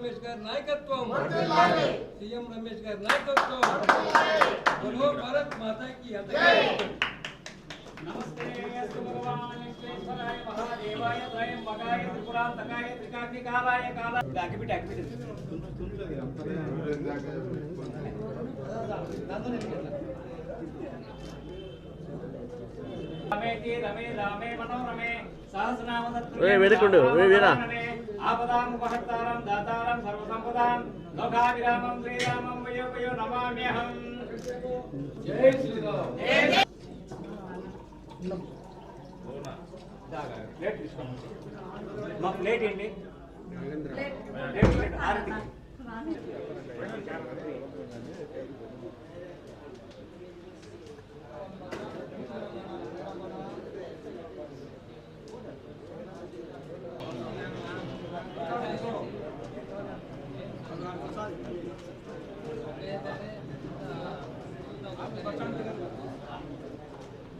రమేష్ గారి నాయకత్వం సీఎం రమేష్ గారి నాయకత్వం బలో భారత్ మాతాకి నమస్తే భగవానేశ్వరాయ మహాదేవాయ త్రయంబకాయ త్రిపురాంతకాయ త్రికాగ్నికాలాయ కాల డాక్యుమెంట్ డాక్యుమెంట్ రమే రమే రామే మనోరమే సహస్రనామ వేడుకుండు వీరా ఆపదాం ఉపహర్తారం దాతారం సర్వసంపదాం. లోకాభిరామం శ్రీరామం వయోపయో నమామ్యహం. జై శ్రీరామ్. ప్లేట్ ఏంటి? ప్లేట్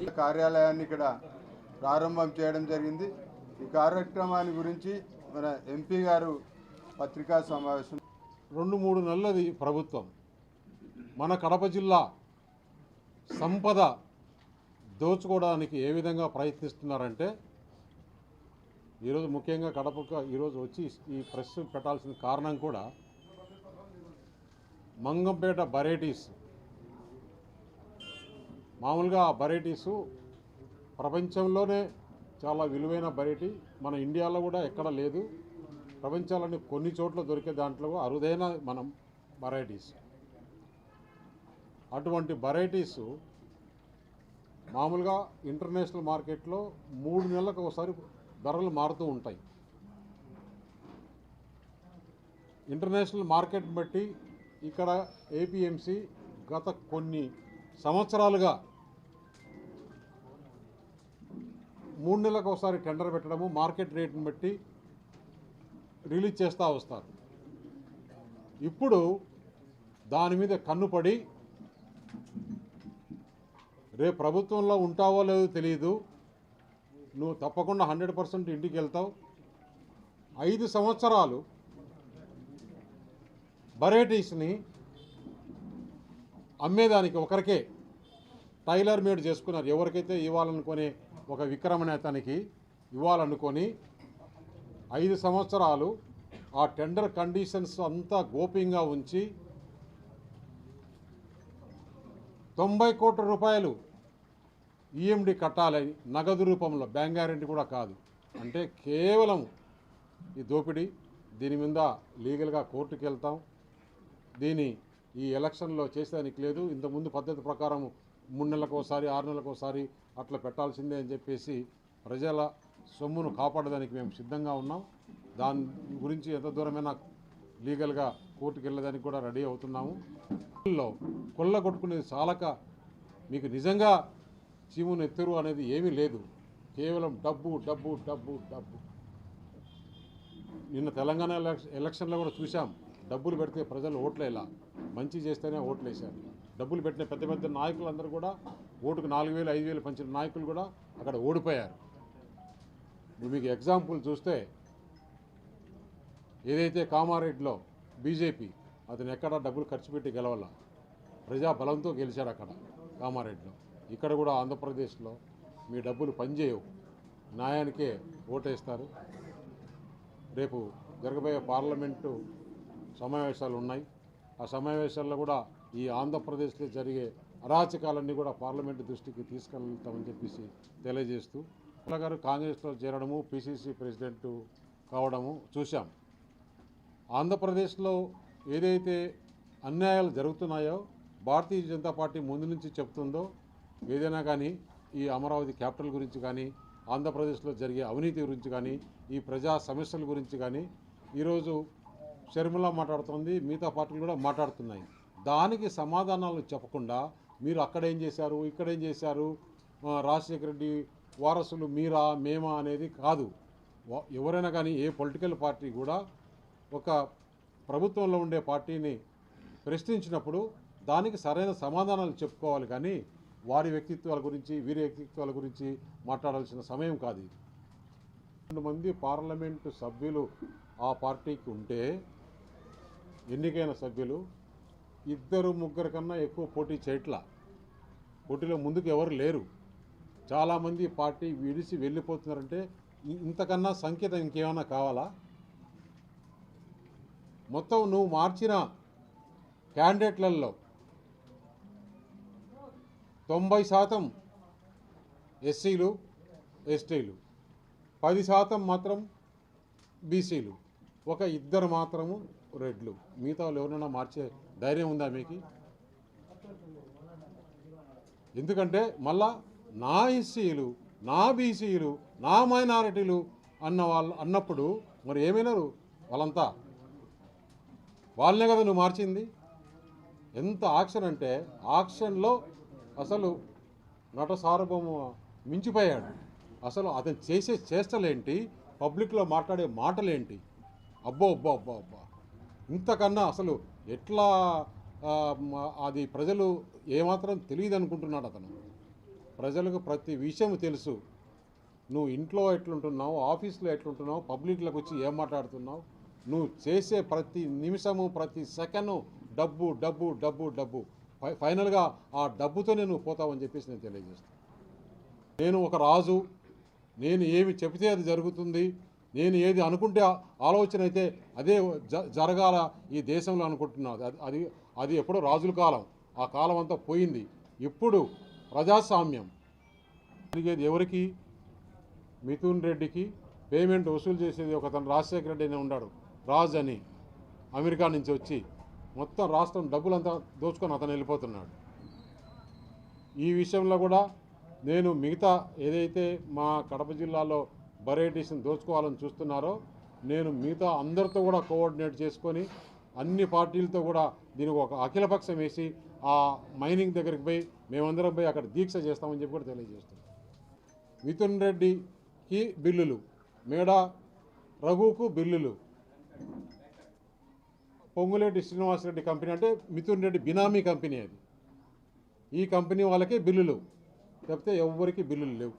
కార్యాలయాన్ని ఇక్కడ ప్రారంభం చేయడం జరిగింది. ఈ కార్యక్రమాన్ని గురించి మన ఎంపీ గారు పత్రికా సమావేశం రెండు మూడు నెలలది ప్రభుత్వం. మన కడప జిల్లా సంపద దోచుకోవడానికి ఏ విధంగా ప్రయత్నిస్తున్నారంటే ఈరోజు ముఖ్యంగా కడపకు ఈరోజు వచ్చి ఈ ప్రెస్ పెట్టాల్సిన కారణం కూడా మంగంపేట బరేటీస్ మామూలుగా ఆ బరేటీసు ప్రపంచంలోనే చాలా విలువైన బరైటీ. మన ఇండియాలో కూడా ఎక్కడ లేదు. ప్రపంచాలని కొన్ని చోట్ల దొరికే దాంట్లో అరుదైన మనం వెరైటీస్ అటువంటి వెరైటీస్ మామూలుగా ఇంటర్నేషనల్ మార్కెట్లో మూడు నెలలకు ఒకసారి ధరలు మారుతూ ఉంటాయి. ఇంటర్నేషనల్ మార్కెట్ బట్టి ఇక్కడ ఏపీఎంసి గత కొన్ని సంవత్సరాలుగా మూడు నెలలకు ఒకసారి టెండర్ పెట్టడము మార్కెట్ రేట్ని బట్టి రిలీజ్ చేస్తూ వస్తారు. ఇప్పుడు దాని మీద కన్నుపడి రేపు ప్రభుత్వంలో ఉంటావో లేదో తెలియదు నువ్వు తప్పకుండా హండ్రెడ్ పర్సెంట్ ఇంటికి వెళ్తావు. ఐదు సంవత్సరాలు బరేటీస్ని అమ్మేదానికి ఒకరికే టైలర్ మేడ్ చేసుకున్నారు. ఎవరికైతే ఇవ్వాలనుకునే ఒక విక్రమ్ అనే ఇవ్వాలనుకొని ఐదు సంవత్సరాలు ఆ టెండర్ కండిషన్స్ అంతా గోప్యంగా ఉంచి తొంభై కోట్ల రూపాయలు ఈఎండి కట్టాలని నగదు రూపంలో బ్యాంక్ గ్యారెంటీ కూడా కాదు. అంటే కేవలం ఈ దోపిడీ దీని మీద లీగల్గా కోర్టుకు వెళ్తాం. దీని ఈ ఎలక్షన్లో చేసేదానికి లేదు. ఇంతకుముందు పద్ధతి ప్రకారం మూడు నెలలకు ఒకసారి ఆరు నెలలకు ఒకసారి అట్లా పెట్టాల్సిందే అని చెప్పేసి ప్రజల సొమ్మును కాపాడడానికి మేము సిద్ధంగా ఉన్నాం. దాని గురించి ఎంత దూరమైనా లీగల్గా కోర్టుకు వెళ్ళడానికి కూడా రెడీ అవుతున్నాము. కొల్ల కొట్టుకునేది చాలక మీకు నిజంగా చీమును ఎత్తురు అనేది ఏమీ లేదు. కేవలం డబ్బు డబ్బు డబ్బు డబ్బు. నిన్న తెలంగాణ ఎలక్షన్లో కూడా చూసాం డబ్బులు పెడితే ప్రజలు ఓట్లేలా? మంచి చేస్తేనే ఓట్లు డబ్బులు పెట్టిన పెద్ద పెద్ద నాయకులందరూ కూడా ఓటుకు నాలుగు వేలు ఐదు వేలు పంచిన నాయకులు కూడా అక్కడ ఓడిపోయారు. ఇప్పుడు మీకు ఎగ్జాంపుల్ చూస్తే ఏదైతే కామారెడ్డిలో బీజేపీ అతను ఎక్కడ డబ్బులు ఖర్చు పెట్టి గెలవాల ప్రజా బలంతో గెలిచాడు అక్కడ కామారెడ్డిలో. ఇక్కడ కూడా ఆంధ్రప్రదేశ్లో మీ డబ్బులు పనిచేయవు న్యాయానికే ఓటేస్తారు. రేపు జరగబోయే పార్లమెంటు సమావేశాలు ఉన్నాయి. ఆ సమావేశాల్లో కూడా ఈ ఆంధ్రప్రదేశ్లో జరిగే అరాచకాలన్నీ కూడా పార్లమెంటు దృష్టికి తీసుకెళ్తామని చెప్పేసి తెలియజేస్తూ అలా గారు కాంగ్రెస్లో చేరడము పిసిసి ప్రెసిడెంట్ కావడము చూశాం. ఆంధ్రప్రదేశ్లో ఏదైతే అన్యాయాలు జరుగుతున్నాయో భారతీయ జనతా పార్టీ ముందు నుంచి చెప్తుందో ఏదైనా కానీ ఈ అమరావతి క్యాపిటల్ గురించి కానీ ఆంధ్రప్రదేశ్లో జరిగే అవినీతి గురించి కానీ ఈ ప్రజా సమస్యల గురించి కానీ ఈరోజు షర్మిల మాట్లాడుతుంది మిగతా పార్టీలు కూడా మాట్లాడుతున్నాయి. దానికి సమాధానాలు చెప్పకుండా మీరు అక్కడ ఏం చేశారు? ఇక్కడ ఏం చేశారు? రాజశేఖర రెడ్డి వారసులు మీరా మేమా అనేది కాదు. ఎవరైనా కానీ ఏ పొలిటికల్ పార్టీ కూడా ఒక ప్రభుత్వంలో ఉండే పార్టీని ప్రశ్నించినప్పుడు దానికి సరైన సమాధానాలు చెప్పుకోవాలి కానీ వారి వ్యక్తిత్వాల గురించి వీరి వ్యక్తిత్వాల గురించి మాట్లాడాల్సిన సమయం కాదు ఇది. రెండు మంది పార్లమెంటు సభ్యులు ఆ పార్టీకి ఉంటే ఎన్నికైన సభ్యులు ఇద్దరు ముగ్గురు కన్నా ఎక్కువ పోటీ చేయట్ల. పోటీలో ముందుకు ఎవరు లేరు. చాలామంది పార్టీ విడిచి వెళ్ళిపోతున్నారంటే ఇంతకన్నా సంకేతం ఇంకేమైనా కావాలా? మొత్తం నువ్వు మార్చిన క్యాండిడేట్లలో తొంభై శాతం ఎస్సీలు ఎస్టీలు పది శాతం మాత్రం బీసీలు. ఒక ఇద్దరు మాత్రము రెడ్లు. మిగతా వాళ్ళు ఎవరైనా మార్చే ధైర్యం ఉందా మీకు? ఎందుకంటే మళ్ళా నా ఎస్సీలు నా బీసీలు నా మైనారిటీలు అన్న వాళ్ళు అన్నప్పుడు మరి ఏమైనారు వాళ్ళంతా? వాళ్ళనే కదా నువ్వు మార్చింది? ఎంత ఆక్షన్ అంటే ఆక్షన్లో అసలు నట సార్వభౌమ మించిపోయాడు. అసలు అతను చేసే చేష్టలేంటి? పబ్లిక్లో మాట్లాడే మాటలేంటి? అబ్బో అబ్బో అబ్బో అబ్బా. ఇంతకన్నా అసలు ఎట్లా అది ప్రజలు ఏమాత్రం తెలియదు అనుకుంటున్నాడు అతను? ప్రజలకు ప్రతి విషయం తెలుసు. నువ్వు ఇంట్లో ఎట్లుంటున్నావు? ఆఫీస్లో ఎట్లుంటున్నావు? పబ్లిక్లోకి వచ్చి ఏం మాట్లాడుతున్నావు? నువ్వు చేసే ప్రతి నిమిషము ప్రతి సెకండు డబ్బు డబ్బు డబ్బు డబ్బు. ఫైనల్గా ఆ డబ్బుతోనే నువ్వు పోతావని చెప్పేసి నేను తెలియజేస్తాను నేను ఒక రాజు. నేను ఏమి చెబితే అది జరుగుతుంది. నేను ఏది అనుకుంటే ఆ ఆలోచన అయితే అదే జ జరగాల ఈ దేశంలో అనుకుంటున్నాను అది అది అది ఎప్పుడో రాజుల కాలం. ఆ కాలం అంతా పోయింది. ఇప్పుడు ప్రజాస్వామ్యం. జరిగేది ఎవరికి? మిథున్ రెడ్డికి పేమెంట్ వసూలు చేసేది ఒక తన రాజశేఖర రెడ్డి అని ఉన్నాడు. రాజ్ అని. అమెరికా నుంచి వచ్చి మొత్తం రాష్ట్రం డబ్బులంతా దోచుకొని అతను వెళ్ళిపోతున్నాడు. ఈ విషయంలో కూడా నేను మిగతా ఏదైతే మా కడప జిల్లాలో వెరైటీస్ని దోచుకోవాలని చూస్తున్నారో నేను మిగతా అందరితో కూడా కోఆర్డినేట్ చేసుకొని అన్ని పార్టీలతో కూడా దీనికి ఒక అఖిలపక్షం వేసి ఆ మైనింగ్ దగ్గరికి పోయి మేమందరం పోయి అక్కడ దీక్ష చేస్తామని చెప్పి కూడా తెలియజేస్తున్నాం. మిథున్ రెడ్డికి బిల్లులు మేడా రఘుకు బిల్లులు. పొంగులేటి శ్రీనివాసరెడ్డి కంపెనీ అంటే మిథున్ రెడ్డి బినామీ కంపెనీ అది. ఈ కంపెనీ వాళ్ళకే బిల్లులు తప్పితే ఎవ్వరికి బిల్లులు లేవు.